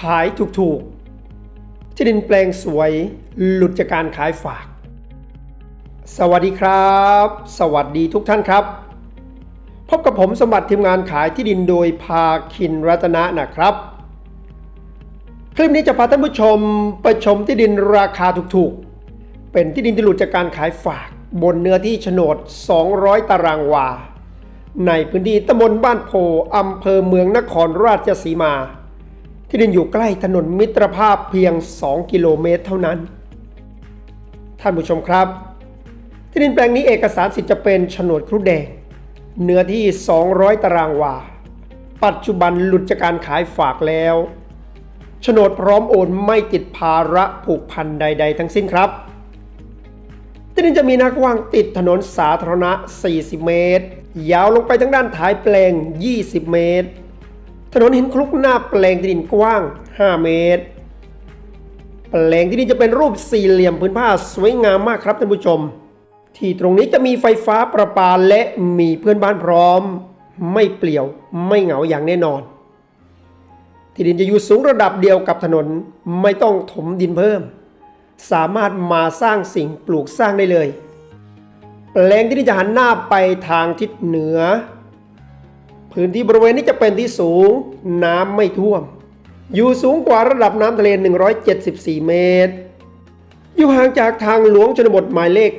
ขายถูกๆ ที่ดินแปลงสวยหลุดจากการขายฝาก สวัสดีครับ สวัสดีทุกท่านครับ พบกับผมสมบัติทีมงานขายที่ดินโดยพาคินรัตนะนะครับ คลิปนี้จะพาท่านผู้ชมไปชมที่ดินราคาถูกๆ เป็นที่ดินที่หลุดจากการขายฝาก บนเนื้อที่โฉนด 200 ตารางวาในพื้นที่ตำบลบ้านโพอำเภอเมืองนครราชสีมา ที่ดินอยู่ใกล้ถนนมิตรภาพเพียง 2 กิโลเมตรเท่านั้น ท่านผู้ชมครับ ที่ดินแปลงนี้เอกสารสิทธิ์จะเป็นโฉนดครุฑแดง เนื้อที่ 200 ตารางวา ปัจจุบันหลุดจากการขายฝากแล้วโฉนดพร้อมโอนไม่ติดภาระผูกพันใด ๆ ทั้งสิ้นครับ ที่ดินจะมีน้ากว้างติดถนนสาธารณะ 40 เมตร ยาวลงไปทั้งด้านท้ายแปลง 20 เมตร ถนนหินคลุกหน้าแปลงที่ดินกว้าง 5 เมตร แปลงที่ดินจะเป็นรูปสี่เหลี่ยมพื้นผ้าสวยงามมากครับท่านผู้ชม ที่ตรงนี้จะมีไฟฟ้าประปาและมีเพื่อนบ้านพร้อม ไม่เปลี่ยวไม่เหงาอย่างแน่นอน ที่ดินจะอยู่สูงระดับเดียวกับถนนไม่ต้องถมดินเพิ่ม สามารถมาสร้างสิ่งปลูกสร้างได้เลย แปลงที่ดินจะหันหน้าไปทางทิศเหนือ พื้นที่บริเวณนี้จะเป็นที่สูงน้ำไม่ท่วม อยู่สูงกว่าระดับน้ำทะเล 174 เมตร อยู่ห่างจากทางหลวงชนบทหมายเลข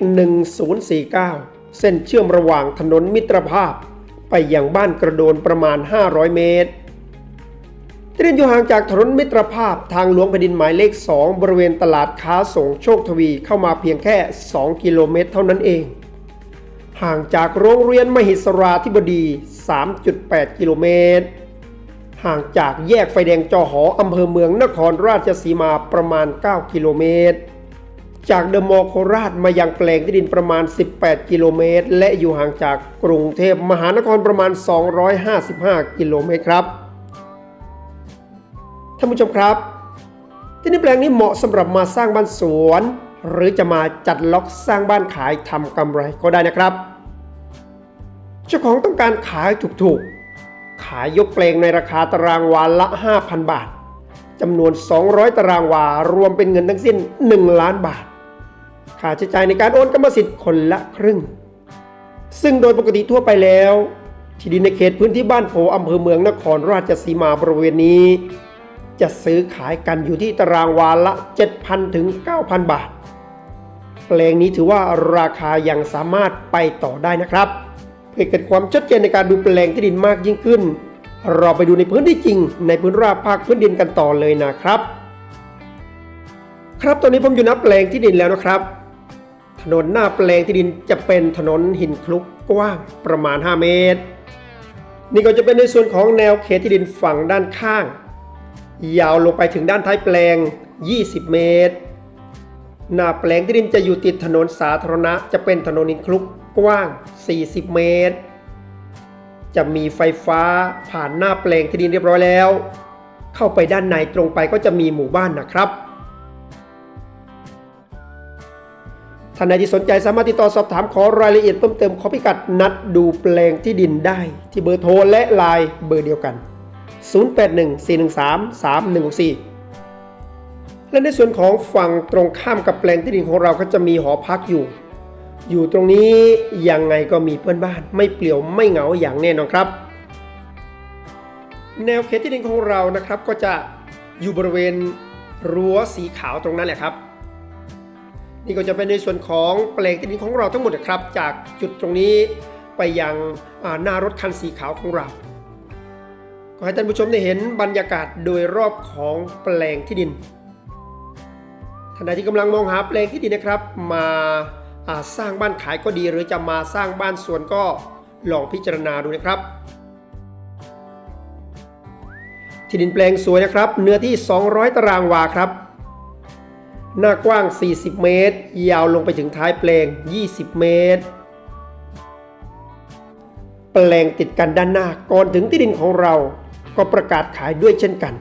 1049 เส้นเชื่อมระหว่างถนนมิตรภาพ ไปยังบ้านกระโดนประมาณ 500 เมตรที่นอยู่ห่างจากถนนมิตรภาพทางหลวงแผ่นดินหมายเลข 2 บริเวณตลาดค้าส่งโชคทวีเข้ามาเพียงแค่ 2 กิโลเมตร เท่านั้นเอง ห่างจากโรงเรียนมหิศราธิบดี 3.8 กิโลเมตร ห่างจากแยกไฟแดงจอหออำเภอเมืองนครราชสีมาประมาณ 9 กิโลเมตร จากเดอะมอลล์โคราชมายังแปลงที่ดินประมาณ 18 กิโลเมตร และอยู่ห่างจากกรุงเทพมหานครประมาณ 255 กิโลเมตรครับ ท่านผู้ชมครับ ที่ดินแปลงนี้เหมาะสำหรับมาสร้างบ้านสวน หรือจะมาจัดล็อกสร้างบ้านขายทำกำไรก็ได้นะครับ เจ้าของต้องการขายถูกๆ ขายยกแปลงในราคาตารางวาละ 5,000 บาทจำนวน 200 ตารางวารวมเป็นเงินทั้งสิ้น 1 ล้านบาท ค่าใช้จ่ายในการโอนกรรมสิทธิ์คนละครึ่ง ซึ่งโดยปกติทั่วไปแล้ว ที่ดินในเขตพื้นที่บ้านโพอำเภอเมืองนครราชสีมาบริเวณนี้ จะซื้อขายกันอยู่ที่ตารางวาละ 7,000 ถึง 9,000 บาท แปลงนี้ถือว่าราคายังสามารถไปต่อได้นะครับ เพื่อเกิดความชัดเจนในการดูแปลงที่ดินมากยิ่งขึ้น เราไปดูในพื้นที่จริง ในพื้นราบภาคพื้นดินกันต่อเลยนะครับ ครับตอนนี้ผมอยู่น้าแปลงที่ดินแล้วนะครับ ถนนหน้าแปลงที่ดินจะเป็นถนนหินคลุกกว้างประมาณ 5 เมตร นี่ก็จะเป็นในส่วนของแนวเขตที่ดินฝั่งด้านข้าง ยาวลงไปถึงด้านท้ายแปลง 20 เมตร หน้าแปลงที่ดินจะอยู่ติดถนนสาธารณะจะเป็นถนนหินคลุกกว้าง 40 เมตร จะมีไฟฟ้าผ่านหน้าแปลงที่ดินเรียบร้อยแล้ว เข้าไปด้านในตรงไปก็จะมีหมู่บ้านนะครับท่านใดที่สนใจสามารถติดต่อสอบถามขอรายละเอียดเพิ่มเติมขอพิกัดนัดดูแปลงที่ดินได้ ที่เบอร์โทรและไลน์เบอร์เดียวกัน 0814133164 และในส่วนของฝั่งตรงข้ามกับแปลงที่ดินของเราก็จะมีหอพักอยู่ อยู่ตรงนี้ยังไงก็มีเพื่อนบ้าน ไม่เปลี่ยวไม่เหงาอย่างแน่นอนครับ แนวเขตที่ดินของเรานะครับก็จะอยู่บริเวณรั้วสีขาวตรงนั้นแหละครับ นี่ก็จะเป็นในส่วนของแปลงที่ดินของเราทั้งหมดนะครับ จากจุดตรงนี้ไปยังหน้ารถคันสีขาวของเราก็ให้ท่านผู้ชมได้เห็นบรรยากาศโดยรอบของแปลงที่ดิน ท่านใดที่กำลังมองหาแปลงที่ดินนะครับ มาาสร้างบ้านขายก็ดี หรือจะมาสร้างบ้านสวนก็ลองพิจารณาดูนะครับที่ดินแปลงสวยนะครับ เนื้อที่ 200 ตารางวาครับ หน้ากว้าง 40 เมตร ยาวลงไปถึงท้ายแปลง 20 เมตร แปลงติดกันด้านหน้าก่อนถึงที่ดินของเราก็ประกาศขายด้วยเช่นกัน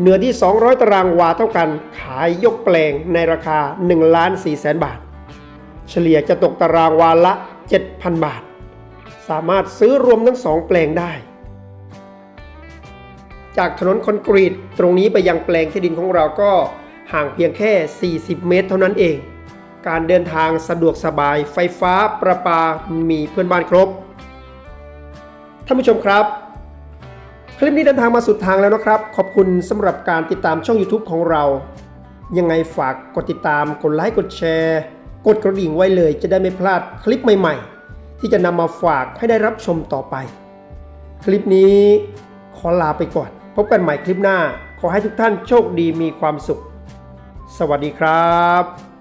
เนื้อที่ 200 ตารางวาเท่ากันขายยกแปลงในราคา1ล้าน4แสนบาท เฉลี่ยจะตกตารางวาละ 7,000 บาท สามารถซื้อรวมทั้ง2แปลงได้ จากถนนคอนกรีตตรงนี้ไปยังแปลงที่ดินของเราก็ห่างเพียงแค่ 40 เมตรเท่านั้นเอง การเดินทางสะดวกสบายไฟฟ้าประปามีเพื่อนบ้านครบ ท่านผู้ชมครับ คลิปนี้เดินทางมาสุดทางแล้วนะครับ ขอบคุณสำหรับการติดตามช่อง YouTube ของเรา ยังไงฝากกดติดตาม กดไลค์ กดแชร์ กดกระดิ่งไว้เลย จะได้ไม่พลาดคลิปใหม่ๆ ที่จะนำมาฝากให้ได้รับชมต่อไป คลิปนี้ขอลาไปก่อน พบกันใหม่คลิปหน้า ขอให้ทุกท่านโชคดีมีความสุข สวัสดีครับ